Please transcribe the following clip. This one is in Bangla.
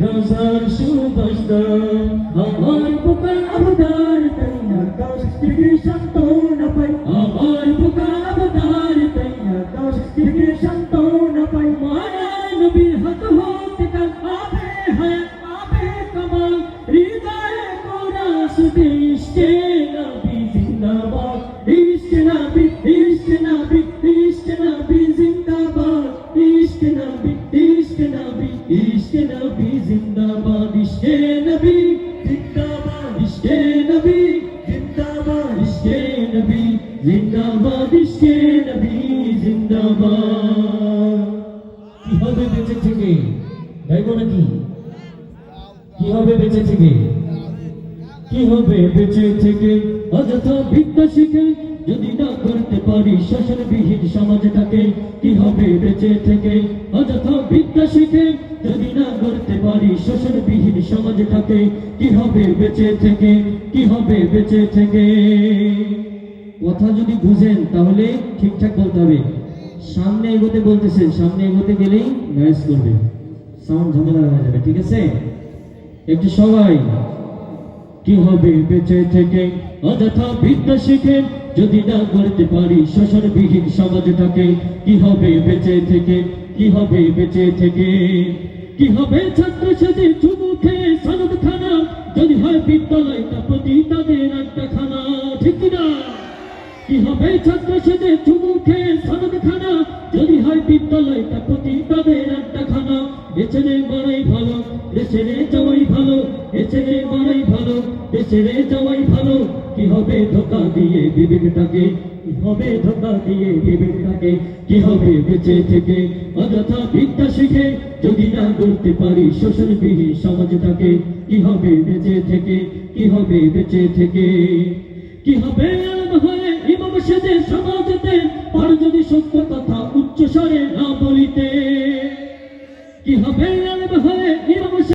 দেশার সুভাষদার আমার বুকার আবদার তাই আকাশ থেকে সান্ত্বনা পাই। আমার বুকার আবদার তাই আকাশ থেকে সান্ত্বনা পাই। মায়া নবীর হাত হতে কাল আবে হায়াত আবে কামাল। হৃদয়ে কোরা সুদে ইশকে নবী জিন্দাবাদ ইশকে নবী জিন্দাবাদ ইশকে নবী জিন্দাবাদ। কি হবে বেঁচে থেকে? গাইব নাকি কি? হবে বেঁচে থেকে? কি হবে বেঁচে থেকে? অযথা বিদ্যা শিখে যদি না করতে পারি, শাসনবিহীন সমাজটাকে কি হবে বেঁচে থেকে? অযথা বিদ্যা শিখে যদি না করতে পারি শোষণবিহীন সমাজটাকে কি হবে বেঁচে থেকে? কি হবে বেঁচে থেকে? কথা যদি বুঝেন, তাহলে ঠিকঠাক বলতে হবে। সামনে এগোতে বলতেছেন, সামনে এগোতে গেলেই নয়েস করবে। সাউন্ড ঝামেলা হয়ে যাবে, ঠিক আছে? একটু সবাই, কি হবে বেঁচে থেকে? অযথা বিদ্যা শিখে, যদি না করতে পারি শোষণবিহীন সমাজটাকে, কি হবে বেঁচে থেকে? কি হবে বেঁচে থেকে? কি হবে ছাত্র সাথে চুমু খেয়ে সনদ খানা যদি হয় বিদ্যালয়টা প্রতি তাদের একটা খানা ঠিক না কি হবে ছাত্র সাথে চুমু সনদ খানা যদি হয় বিদ্যালয়টা প্রতি তাদের একটা খানা এছেড়ে বড়াই ভালো দেশেরে যাওয়াই ভালো এছেড়ে বড়াই ভালো দেশেরে যাওয়াই ভালো। কি হবে ধোকা দিয়ে বিবেকটাকে? কি হবে ধোকা দিয়ে বিবেকটাকে? কি হবে বেঁচে থেকে? অযথা বিদ্যা শিখে যদি না করতে পারি শোষণবিহীন সমাজটাকে, কি হবে বেঁচে থেকে? কি হবে বেঁচে থেকে? কি হবে হয়ে সেতে সমাজেতে পর যদি সত্য কথা উচ্চস্বরে না বলিতে কি হবে আলব হয়ে?